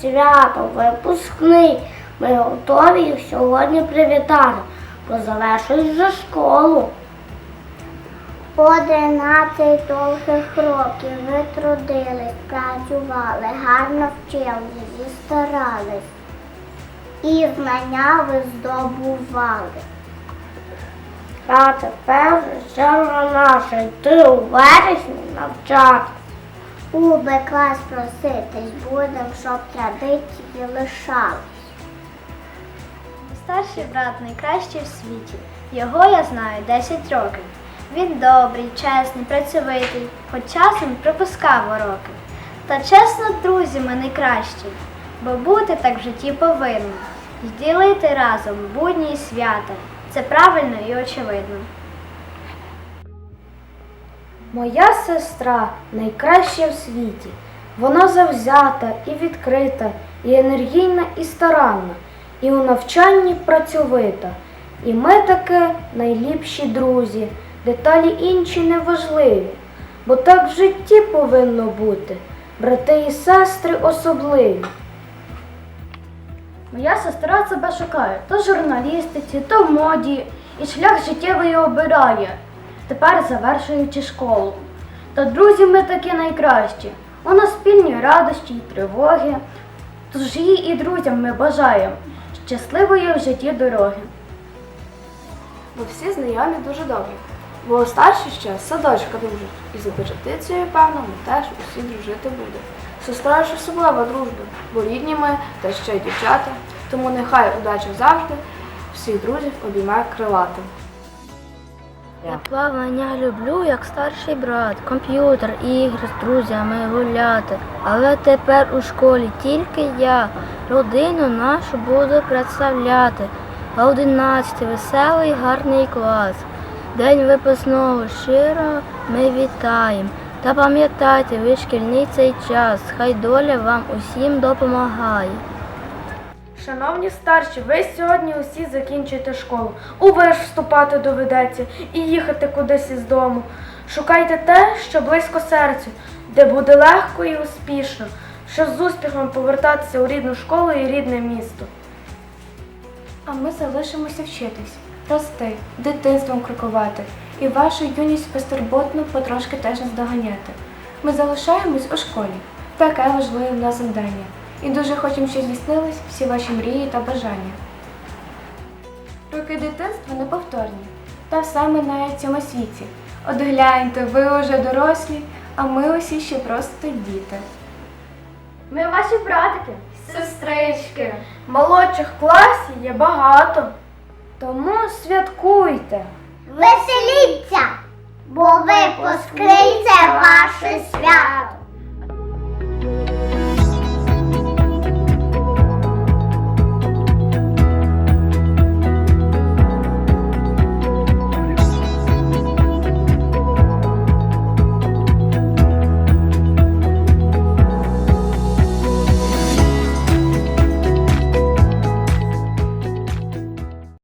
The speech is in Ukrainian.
свято, випускний. Ми готові їх сьогодні привітати, бо завершують вже школу. Одинадцять довгих років ви трудились, працювали, гарно вчились, зістарались. І знання ви здобували. А тепер вже наша йти у вересні навчати. У Б клас проситись будем, щоб традиції лишались. Старший брат найкращий в світі. Його я знаю 10 років. Він добрий, чесний, працьовитий, хоч часом пропускав уроки. Та чесно, друзі, ми найкращі, бо бути так в житті повинно. Ділити разом будні свята. Це правильно і очевидно. Моя сестра найкраща в світі. Вона завзята і відкрита, і енергійна, і старанна, і у навчанні працьовита. І ми таке найліпші друзі, деталі інші неважливі, бо так в житті повинно бути, брати і сестри особливі. Моя сестра себе шукає то журналістиці, то в моді, і шлях життєвий обирає, тепер завершуючи школу. Та друзі ми такі найкращі. У нас спільні радощі й тривоги. Тож їй і друзям ми бажаємо щасливої в житті дороги. Бо всі знайомі дуже добре. Бо старші ще садочка дружать. І за традицією, певно, ми теж усі дружити будемо. Сестра ж особлива дружба, бо рідні ми та ще й дівчата. Тому нехай удача завжди всіх друзів обіймає крилатим. Я плавання люблю, як старший брат, комп'ютер, ігри з друзями гуляти. Але тепер у школі тільки я родину нашу буду представляти. А одинадцятий веселий гарний клас. День випускного щиро ми вітаємо. Та пам'ятайте, ви шкільний цей час, хай доля вам усім допомагає. Шановні старші, ви сьогодні усі закінчуєте школу. У виш вступати доведеться і їхати кудись із дому. Шукайте те, що близько серцю, де буде легко і успішно, щоб з успіхом повертатися у рідну школу і рідне місто. А ми залишимося вчитись, рости, дитинством крокувати і вашу юність безтурботно потрошки теж наздоганяти. Ми залишаємось у школі. Таке важливе в нас завдання. І дуже хочемо, щоб здійснились всі ваші мрії та бажання. Роки дитинства неповторні, та все минає в цьому світі. От гляньте, ви уже дорослі, а ми усі ще просто діти. Ми ваші братики, сестрички. Молодших класів є багато. Тому святкуйте. Веселіться, бо випускний це ваше свято.